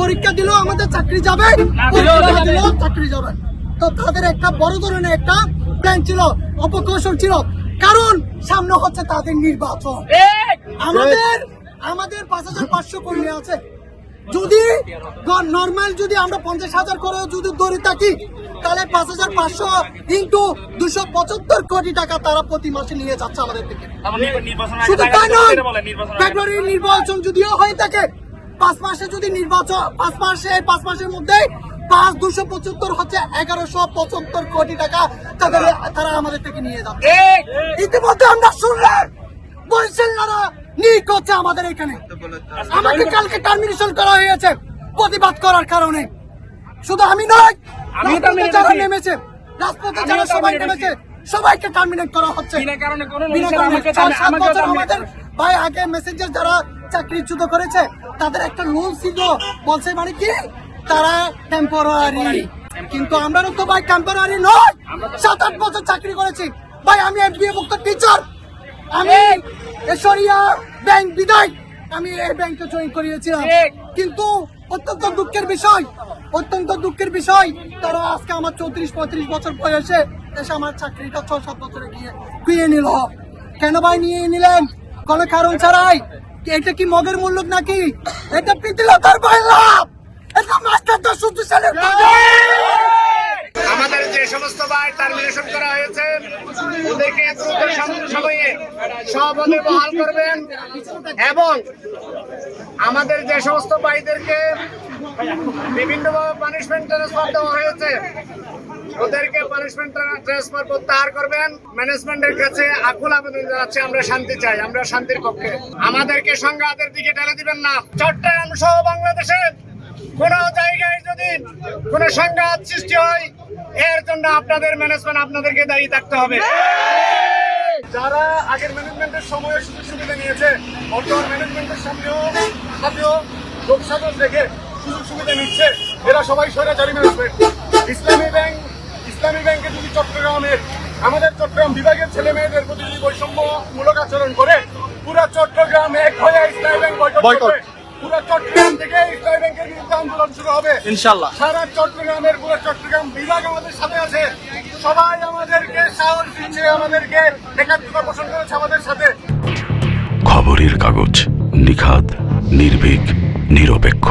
পরীক্ষা দিলেও আমাদের চাকরি যাবে। চাকরি যাবে। তো তাদের একটা বড় ধরনের একটা প্ল্যান ছিল অপকৌশল ছিল। কারণ সামনে হচ্ছে তাদের নির্বাচন। আমাদের আমাদের পাঁচ হাজার পাঁচশো কর্মী আছে। যদি নর্মাল যদি আমরা পঞ্চাশ হাজার করে যদি দৌড়ে থাকি তাহলে পাঁচ হাজার পাঁচশো ইন্টু দুশো পঁচাত্তর কোটি টাকা তারা প্রতি মাসে নিয়ে যাচ্ছে আমাদের থেকে। শুধু তাই নয় ফেব্রুয়ারির নির্বাচন যদিও হয়ে থাকে পাঁচ মাসে যদি নির্বাচন পাঁচ মাসে পাঁচ মাসের মধ্যে পাঁচ দুশো পঁচাত্তর হচ্ছে এগারোশো পঁচাত্তর কোটি টাকা। তাদের তারা আমাদের থেকে নিয়ে যাচ্ছে ইতিমধ্যে আমরা শুনলাম বরিশালরা নিয়ে করছে আমাদের এখানে। আমাকে কালকে টার্মিনেশন করা হয়েছে প্রতিবাদ করার কারণে। শুধু আমি নয় যারা নেমেছে রাজপথে যারা সবাই নেমেছে সবাইকে টার্মিনেট করা হচ্ছে। আমাদের ভাই আগে মেসেঞ্জার যারা চাকরিচ্যুত করেছে তাদের একটা রুল ছিল। বলছে মানে কি? তারা টেম্পোরারি কিন্তু আমরা তো ভাই টেম্পোরারি নয় সাত আট বছর চাকরি করেছি। ভাই আমি এমবিএ মুক্ত টিচার আমি এশরিয়া ব্যাংক বিদায় আমি এই ব্যাংকে জয়েন করিয়েছিলাম। কিন্তু অত্যন্ত দুঃখের বিষয় অত্যন্ত দুঃখের বিষয় তারা আজকে আমার চৌত্রিশ পঁয়ত্রিশ বছর বয়সে এসে আমার চাকরিটা ছ সাত বছরে গিয়ে খুইয়ে নিল। কেন ভাই নিয়ে নিলেন? কোনো কারণ ছাড়াই। এটা কি মগের মূল্য নাকি? এটা পিতিলতার ভাই আমাদের যে সমস্ত ভাই টার্মিনেশন করা হয়েছে, ওদেরকে দ্রুত বহাল করবেন এবং আমাদের যে সমস্ত ভাইদেরকে বিভিন্নভাবে পানিশমেন্ট ট্রান্সফার দেওয়া হয়েছে, ওদেরকে পানিশমেন্ট ট্রান্সফার প্রত্যাহার করবেন। ম্যানেজমেন্টের কাছে আকুল আবেদন জানাচ্ছি, আমরা শান্তি চাই, আমরা শান্তির পক্ষে। আমাদেরকে সংঘাতের দিকে ঠেলে দিবেন না। চট্টগ্রাম সহ বাংলাদেশে কোন জায়গায় যদি কোন সংঘাত সৃষ্টি হয় এর জন্য আপনাদের ম্যানেজমেন্ট আপনাদেরকে দায়ী থাকতে হবে। যারা আগের ম্যানেজমেন্টের সময়ে সুযোগ সুবিধা নিয়েছে বর্তমান ম্যানেজমেন্টের সামনেও সাথেও লোকসাধন রেখে সুযোগ সুবিধা নিচ্ছে এরা সবাই সরে স্বৈরাচারী ম্যানেজমেন্ট ইসলামী ব্যাংক ইসলামী ব্যাংকে যদি চট্টগ্রামের আমাদের চট্টগ্রাম বিভাগের ছেলে মেয়েদের প্রতি যদি বৈষম্যমূলক আচরণ করে পুরো চট্টগ্রাম এক হয়ে ইসলামী ব্যাংক বয়কট করবে পুরো চট্টগ্রাম থেকে ইসলামী ব্যাংকের বিরুদ্ধে আন্দোলন শুরু হবে। ইনশাল্লাহ সারা চট্টগ্রামের পুরো চট্টগ্রাম বিভাগ আমাদের সাথে আছে। সবাই আমাদেরকে সাহস দিচ্ছে আমাদেরকে একাত্মতা পোষণ করেছে আমাদের সাথে। খবরের কাগজ নিখাত নির্ভীক নিরপেক্ষ।